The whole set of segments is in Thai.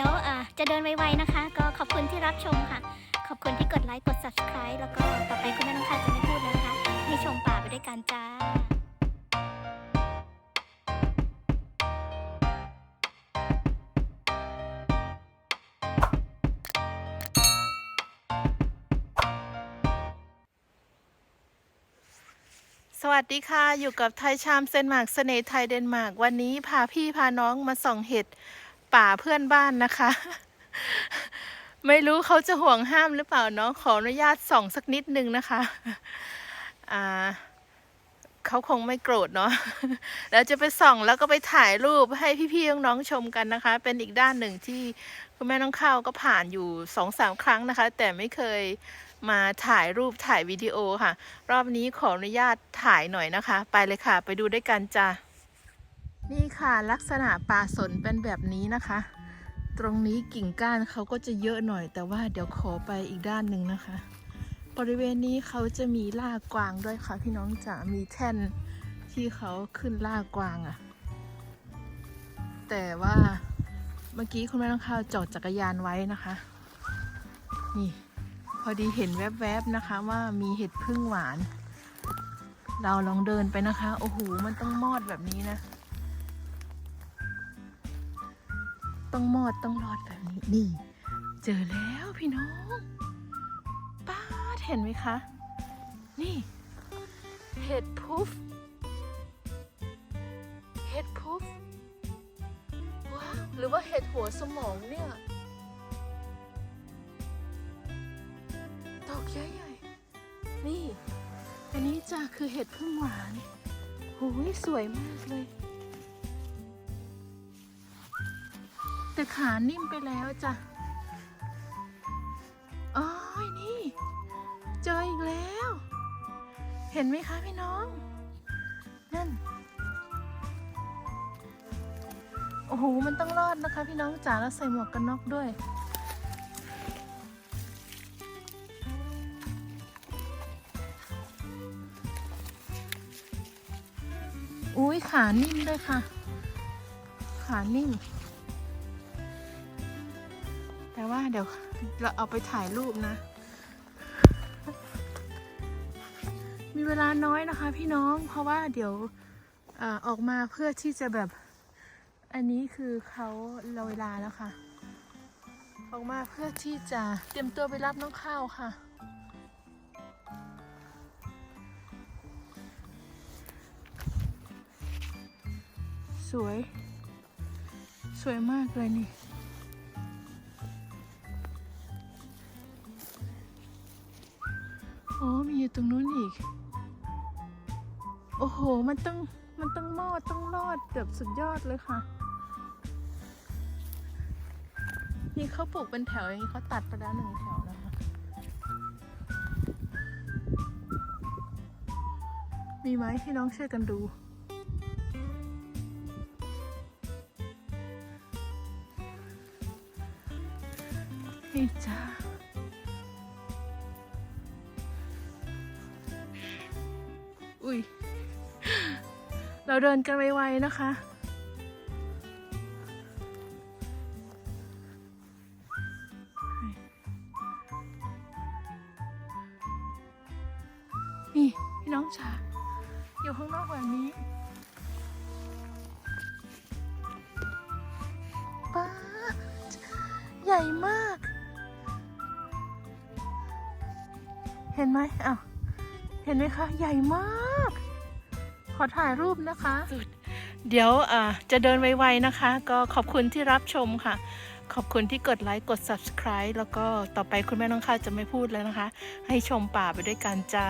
ดี๋ยวอะจะเดินไวๆนะคะ ก็ขอบคุณที่รับชมค่ะ ขอบคุณที่กดไลค์กด subscribe แล้วก็ต่อไปคุณแม่น้องคายจะไม่พูดแล้วนะคะ ให้ชมป่าไปด้วยกันจ้าสวัสดีค่ะ อยู่กับไทยชามเซนมาร์กเสน่ห์ไทยเดนมาร์กวันนี้พาพี่พาน้องมาส่องเห็ด ป่าเพื่อนบ้านนะคะ ไม่รู้เขาจะห่วงห้ามหรือเปล่าเนาะขออนุญาตส่องสักนิดนึงนะคะอ่าเขาคงไม่โกรธเนาะแล้วจะไปส่องแล้วก็ไปถ่ายรูปให้พี่ๆน้องๆชมกันนะคะ เป็นอีกด้านหนึ่งที่คุณแม่น้องข้าวก็ผ่านอยู่สองสามครั้งนะคะ แต่ไม่เคยมาถ่ายรูปถ่ายวิดีโอค่ะ รอบนี้ขออนุญาตถ่ายหน่อยนะคะ ไปเลยค่ะ ไปดูด้วยกันจ้ะ นี่ค่ะลักษณะป่าสนเป็นแบบนี้นะคะ ตรงนี้กิ่งก้านเขาก็จะเยอะหน่อย แต่ว่าเดี๋ยวขอไปอีกด้านหนึ่งนะคะ บริเวณนี้เขาจะมีล่ากวางด้วยค่ะ พี่น้องจ๋ามีแท่นที่เขาขึ้นล่ากวางอะ่ะ แต่ว่าเมื่อกี้คุณแม่น้องข้าวจอดจักรยานไว้นะคะ นี่พอดีเห็นแวบๆนะคะว่ามีเห็ดพึ่งหวาน เราลองเดินไปนะคะ โอ้โหมันต้องมอดแบบนี้นะ ต้องมอดต้องรอดแบบนี้นี่ เจอแล้วพี่น้องป้าเห็นไหมคะ นี่ เห็ดพุฟเห็ดพุฟว้าวหรือว่าเห็ดหัวสมองเนี่ยดอกใหญ่ๆนี่ อันนี้จ้ะคือเห็ดพึ่งหวานโอ้ยสวยมากเลย แต่ขานิ่มไปแล้วจ้ะอ๋อยนี่ เจออีกแล้ว เห็นไหมคะพี่น้อง นั่น โอ้โห มันต้องรอดนะคะ พี่น้องจ๋าแล้วใส่หมวกกันน็อกด้วยอุ้ยขานิ่มด้วยค่ะ ขานิ่ม ว่าเดี๋ยวเราเอาไปถ่ายรูปนะ มีเวลาน้อยนะคะ พี่น้องเพราะว่าเดี๋ยวออออกมาเพื่อที่จะแบบ อันนี้คือเขาเราเวลาแล้วค่ะ ออกมาเพื่อที่จะเตรียมตัวไปรับน้องข้าวค่ะสวย สวยมากเลยนี่ โอ้มีอยู่ตรงนู้นอีก โอ้โห มันต้องมันต้องมอดต้องรอดแบบสุดยอดเลยค่ะ นี่เขาปลูกเป็นแถวอย่างนี้เขาตัดไปแล้วหนึ่งแถวนะคะ มีไหมพี่น้องช่วยกันดูนี่จ้า เราเดินกันไวๆนะคะ นี่พี่น้องจ๋าอยู่ข้างนอกแบบนี้ป้าใหญ่มาก เห็นไหมอ้าวเห็นไหมคะ ใหญ่มาก ขอถ่ายรูปนะคะ เดี๋ยวจะเดินไวๆนะคะ ก็ขอบคุณที่รับชมค่ะ ขอบคุณที่กดไลค์กด subscribe แล้วก็ต่อไปคุณแม่น้องข้าวจะไม่พูดแล้วนะคะ ให้ชมป่าไปด้วยกันจ้า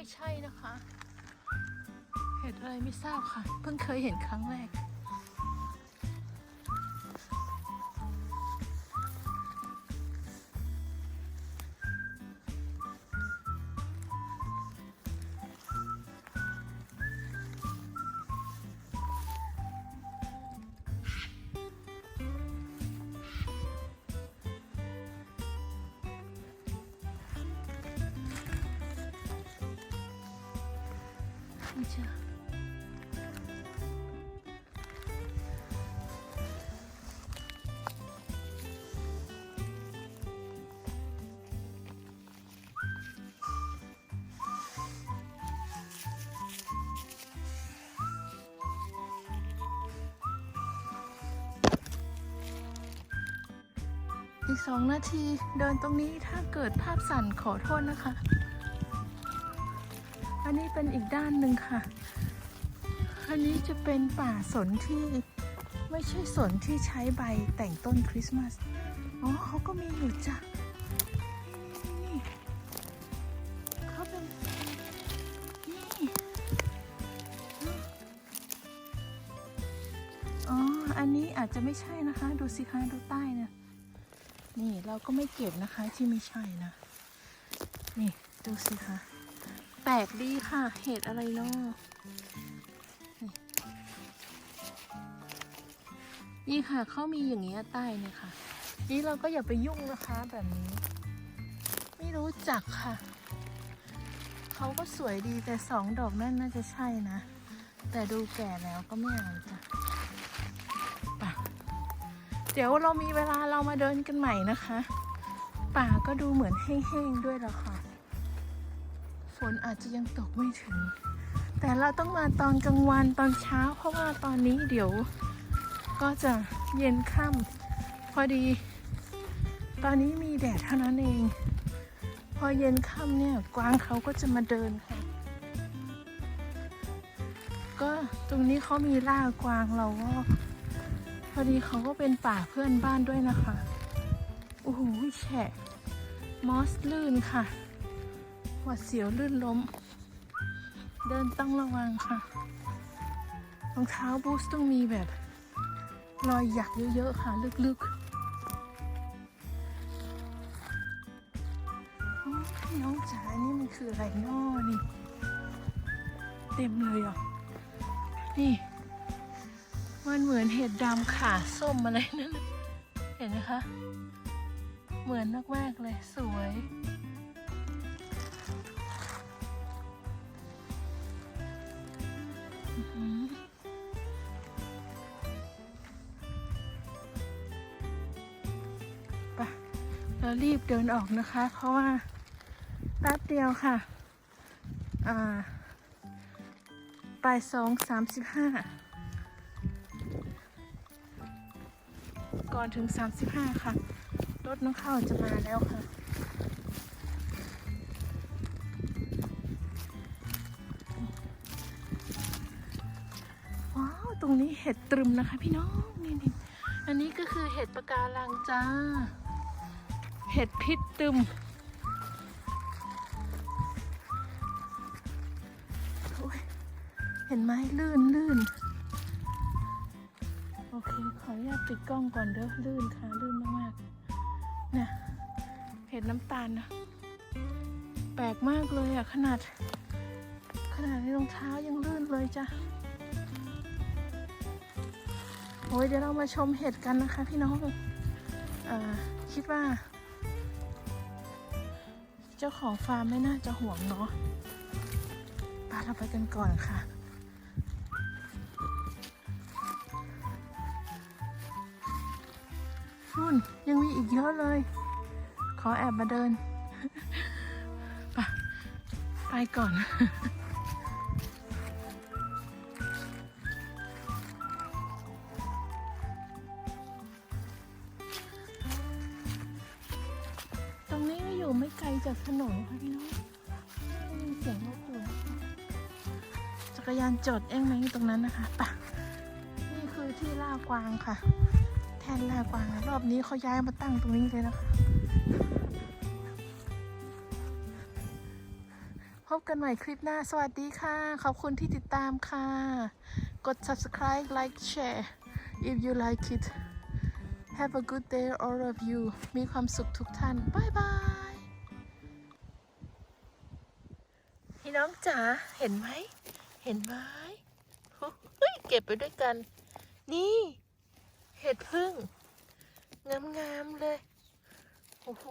ไม่ใช่นะคะ เห็ดอะไรไม่ทราบค่ะ เพิ่งเคยเห็นครั้งแรก ไม่เจออีกสองนาทีเดินตรงนี้ถ้าเกิดภาพสั่นขอโทษนะคะ อันนี้เป็นอีกด้านหนึ่งค่ะ อันนี้จะเป็นป่าสนที่ไม่ใช่สนที่ใช้ใบแต่งต้นคริสต์มาส อ๋อเขาก็มีอยู่จ้ะนี่เขาเป็นนี่อ๋อ อันนี้อาจจะไม่ใช่นะคะ ดูสิคะดูใต้เนี่ยนี่เราก็ไม่เก็บนะคะที่ไม่ใช่นะ นี่ดูสิคะ ปลกดีค่ะ เห็ดอะไรเนาะนี่ค่ะเขามีอย่างเงี้ยใต้เนี่ยค่ะ นี่เราก็อย่าไปยุ่งนะคะแบบนี้ ไม่รู้จักค่ะ เขาก็สวยดีแต่สองดอกนั่นน่าจะใช่นะ แต่ดูแก่แล้วก็ไม่เอาจ้ะไปเดี๋ยวเรามีเวลาเรามาเดินกันใหม่นะคะ ป่าก็ดูเหมือนแห้งๆด้วยละค่ะ ฝนอาจจะยังตกไม่ถึง แต่เราต้องมาตอนกลางวันตอนเช้า เพราะว่าตอนนี้เดี๋ยว ก็จะเย็นค่ำพอดี ตอนนี้มีแดดเท่านั้นเอง พอเย็นค่ำเนี่ยกวางเขาก็จะมาเดินค่ะ ก็ตรงนี้เขามีล่ากวางเราก็พอดีเขาก็เป็นป่าเพื่อนบ้านด้วยนะคะโอ้โหแฉะมอสลื่นค่ะ หวัดเสียวลื่นล้ม เดินต้องระวังค่ะ รองเท้าบูสต้องมีแบบ รอยหยักเยอะๆค่ะ ลึกๆ น้องจ๋านี่มันคืออะไรน้อนี่ เต็มเลยอะ นี่ มันเหมือนเห็ดดำขาส้มอะไรนั่น เห็นไหมคะ เหมือนมากๆเลยสวย เดินออกนะคะ เพราะว่าแป๊บเดียวค่ะ อ่าปลายสองสามสิบห้าก่อนถึงสามสิบห้าค่ะ รถน้องเข้าจะมาแล้วค่ะว้าวตรงนี้เห็ดตรึมนะคะพี่น้องนี่นอันนี้ก็คือเห็ดปะการังจ้า ห็ดพิษตึม เห็นไหมลื่นลื่นโอเค ขออนุญาตปิดกล้องก่อนเด้อลื่นค่ะลื่นมากๆเนี่ยเห็ดน้ำตาลนะแปลกมากเลยอะขนาด ขนาดในรองเท้ายังลื่นเลยจ้ะโอ้ยเดี๋ยวเรามาชมเห็ดกันนะคะพี่น้องอคิดว่า เจ้าของฟาร์มไม่น่าจะห่วงเนาะไปเราไปกันก่อนค่ะนุ่นยังมีอีกเยอะเลย ขอแอบมาเดิน ไปไปก่อน ถนนค่ะพี่น้องเสียงรถอยู่จักรยานจอดเองไหมตรงนั้นนะคะปะนี่คือที่ล่ากวางค่ะ แทนล่ากวางรอบนี้เขาย้ายมาตั้งตรงนี้เลยนะคะ พบกันใหม่คลิปหน้า สวัสดีค่ะ ขอบคุณที่ติดตามค่ะ กด subscribe like share if you like it have a good day all of you มีความสุขทุกท่านบายบาย พี่น้องจ๋าเห็นไหม เห็นไหมเฮ้ยเก็บไปด้วยกัน นี่ เห็ดพึ่งงามๆเลยโอ้โห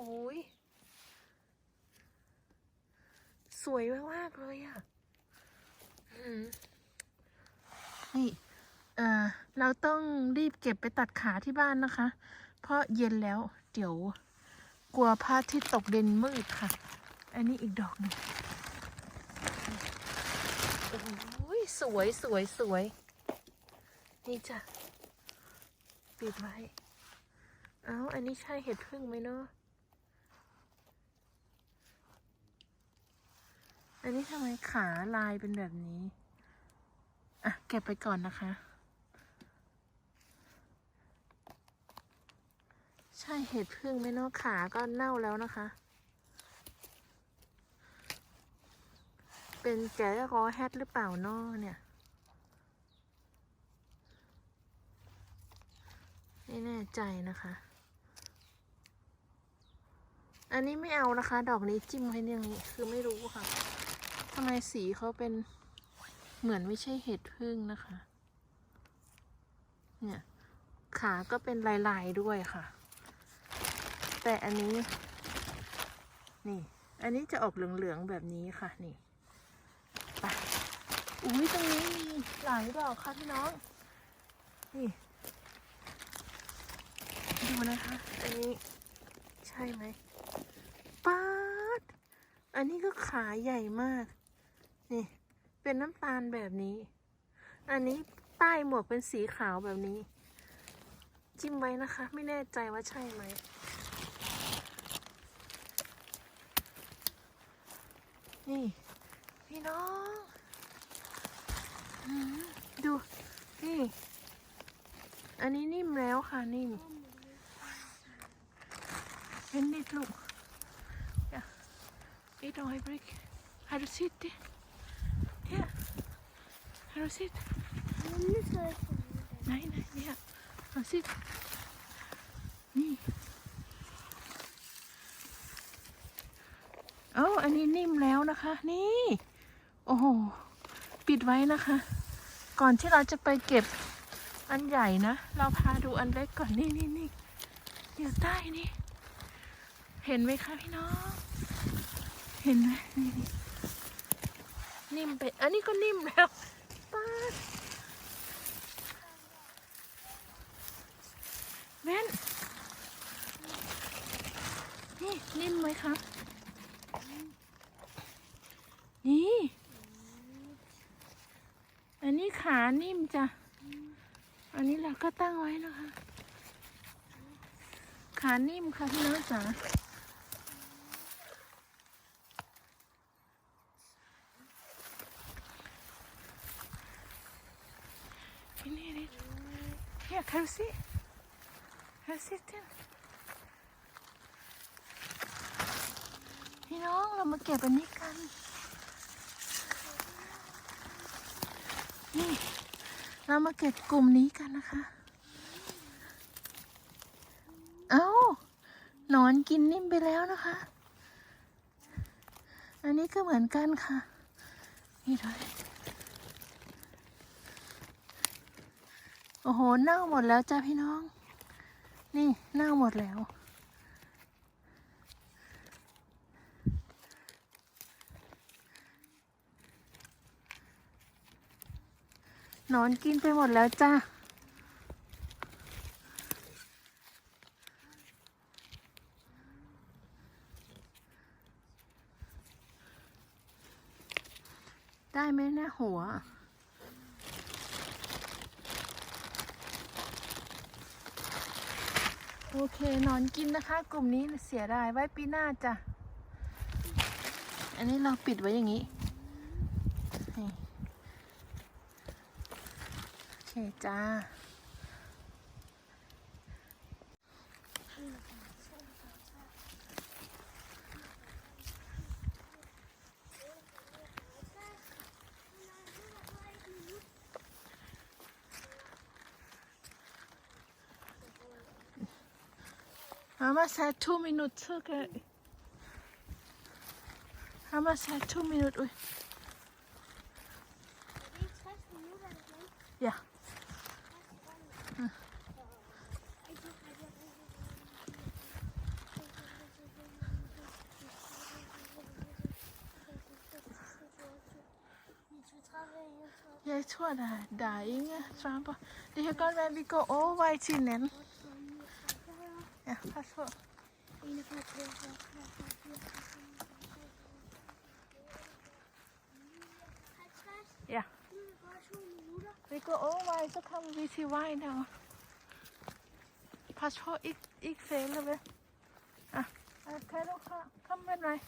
สวยมากๆเลยอะ่ะนี่เออเราต้องรีบเก็บไปตัดขาที่บ้านนะคะ เพราะเย็นแล้วเดี๋ยว กลัวพระอาทิตย์ตกเด่นมืดค่ะ อันนี้อีกดอกหนึ่ง โอ้ยสวยสวยสวย นี่จ้ะปิดไว้ เอ้า อันนี้ใช่เห็ดพึ่งไหมเนาะ อันนี้ทำไมขาลายเป็นแบบนี้ อะ เก็บไปก่อนนะคะ ใช่เห็ดพึ่งไหมเนาะ ขาก็เน่าแล้วนะคะ เป็นแกะรอแฮทหรือเปล่านาะเนี่ย ไม่แน่ใจนะคะ อันนี้ไม่เอานะคะ ดอกนี้จิ้มไว้เนี่ยงนี้คือไม่รู้ค่ะทำไมสีเขาเป็นเหมือนไม่ใช่เห็ดพึ่งนะคะ เนี่ย ขาก็เป็นลายๆด้วยค่ะ แต่อันนี้ นี่ อันนี้จะออกเหลืองๆแบบนี้ค่ะ นี่ อุ้ยตรงนี้มีหลายดอกค่ะพี่น้อง นี่ดูนะคะ อันนี้ ใช่ไหมป๊าด อันนี้ก็ขาใหญ่มาก นี่ เป็นน้ำตาลแบบนี้ อันนี้ใต้หมวกเป็นสีขาวแบบนี้ จิ้มไว้นะคะ ไม่แน่ใจว่าใช่ไหมนี่ พี่น้อง ดู นี่ อันนี้นิ่มแล้วค่ะนิ่มเห็นดิลูก Ja. Ett ögonblick. Har du sett det? Ja. Har du sett? Nej, nej, ja. Har du sett? นี่เอ้าอันนี้นิ่มแล้วนะคะ นี่ โอ้โหปิ ดไว้นะคะ ก่อนที่เราจะไปเก็บอันใหญ่นะ เราพาดูอันเล็กก่อนนี่นี่นี่อยู่ใต้นี่ เห็นไหมคะพี่น้อง เห็นไหมนี่นี่นิ่มไป อันนี้ก็นิ่มแล้วป้าดแว่นนี่นิ่มไหมคะนี่อันนี้ ขานิ่มจ้ะ อันนี้เราก็ตั้งไว้นะคะ ขานิ่มค่ะพี่น้องจ๋าพี่นี่ดิเฮียคาสิคาสิเต้นพี่น้องเรามาเก็บอันนี้กัน นี่ เรามาเก็บกลุ่มนี้กันนะคะ เอ้าหนอนกินนิ่มไปแล้วนะคะ อันนี้ก็เหมือนกันค่ะ นี่ด้วยโอ้โหเน่าหมดแล้วจ้าพี่น้อง นี่เน่าหมดแล้ว นอนกินไปหมดแล้วจ้าได้ไหมเนะหัว โอเค นอนกินนะคะ กลุ่มนี้เสียดายไว้ปีหน้าจ้ะ อันนี้เราปิดไว้อย่างนี้ จ้า Hamas hat two minutes. Okay. Hamas hat two minutes. Ja. Jeg tror, der, der er ingen tramper. Det kan godt være, at vi går overvej til hinanden. Ja, pas på. 41, 42, 50. Ja. Vi går overvej, så kommer vi til vejen derovre. Pas på, ikke, ikke fælde, vel? Ja. Kan du kom med mig?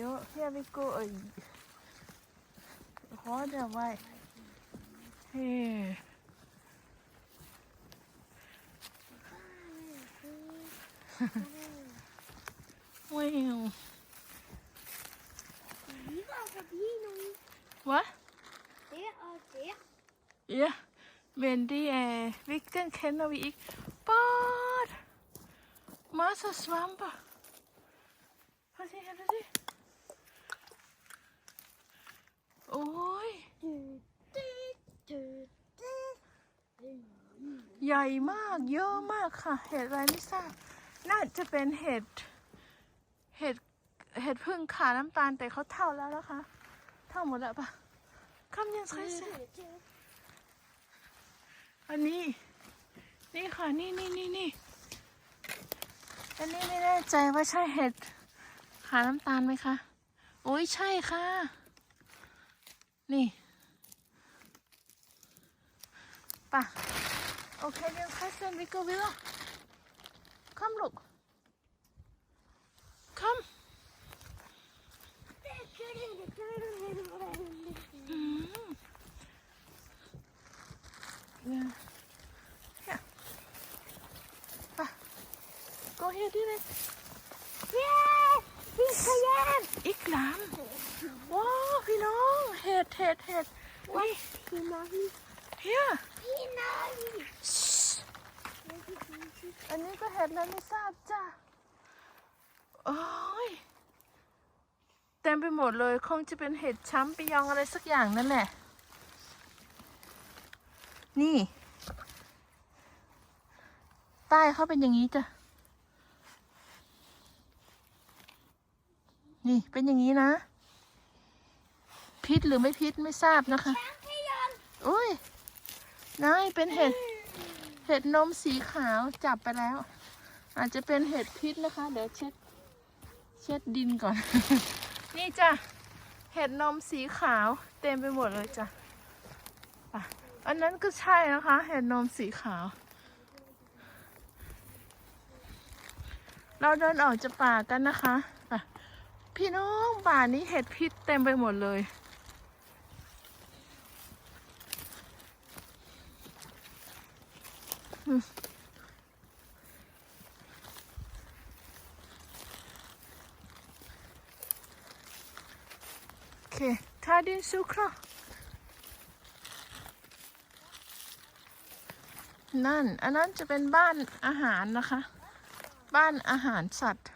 Jo, her vi går i hårde vej. Her. Wow. Vi går forbi nogle Hvad? der og der. Ja, men det er vigtigt, den kender vi ikke. Bort! Masser af svamper. Prøv at se her, prøv at se. Oj, Du, du, du, du. ใหญ่มากเยอะมากค่ะ เห็ดอะไรไม่ทราบ น่าจะเป็นเห็ด เห็ด เห็ดพึ่งขาน้ำตาลแต่เขาเท่าแล้วนะคะ เท่าหมดแล้วปะคำยังใช้เสร็จอันนี้ นี่ค่ะ นี่นี่นี่นี่ อันนี้ไม่แน่ใจว่าใช่เห็ดขาน้ำตาลไหมคะ โอ้ยใช่ค่ะ นี่ป่ะโอเคเดี๋ยวคัสเซนวิกเกอร์วิลล์คำลูกคำอืมเนี่ยป่ะ go here ดิเลย พี่ขยัน อีกหลามว้าวพี่น้องเห็ดเห็ดเห็ดอุ้ยพี่น้องเฮียพี่น้องอันนี้ก็เห็ดแล้วไม่ทราบจ้ะโอ้ยเต็มไปหมดเลยคงจะเป็นเห็ดช้ำไปยองอะไรสักอย่างนั่นแหละ นี่ ใต้เขาเป็นอย่างนี้จ้ะ นี่เป็นอย่างนี้นะ พิษหรือไม่พิษไม่ทราบนะคะอุ้ยนายเป็นเห็ด เห็ดนมสีขาวจับไปแล้ว อาจจะเป็นเห็ดพิษนะคะ เดี๋ยวเช็ด เช็ดดินก่อน นี่จ้ะ เห็ดนมสีขาวเต็มไปหมดเลยจ้ะอันนั้นก็ใช่นะคะ เห็ดนมสีขาว เราเดินออกจากป่ากันนะคะ พี่น้องป่านี้เห็ดพิษเต็มไปหมดเลย โอเคทาดินซุครนั่น อันนั้นจะเป็นบ้านอาหารนะคะ บ้านอาหารสัตว์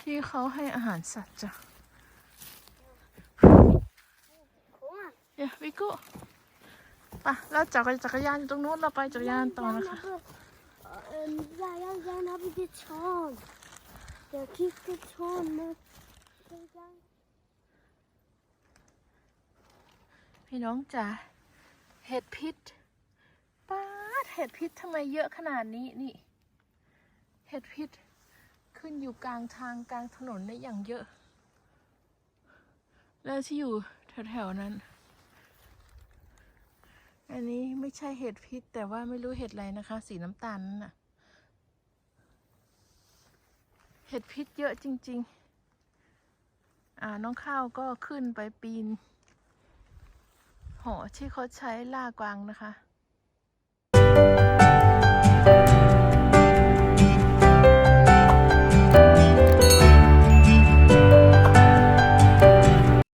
ที่เขาให้อาหารสัตว์จ้ะผมอะเดี๋ยววิกุ ปะเราจักรจักรยานอยู่ตรงนู้นเราไปจักรยานต่อนะคะ Ähm, ja, ja, ja, dann habe ich jetzt schon. Der kriegt jetzt schon, ne? พี่น้องจ๋าเห็ดพิษป้าเห็ดพิษทำไมเยอะขนาดนี้นี่ เห็ดพิษขึ้นอยู่กลางทางกลางถนนได้อย่างเยอะ แล้วที่อยู่แถวๆนั้น อันนี้ไม่ใช่เห็ดพิษ แต่ว่าไม่รู้เห็ดอะไรนะคะ สีน้ำตาลนั่นน่ะ เห็ดพิษเยอะจริง ๆ อ่าน้องข้าวก็ขึ้นไปปีน หอที่เขาใช้ล่ากวางนะคะ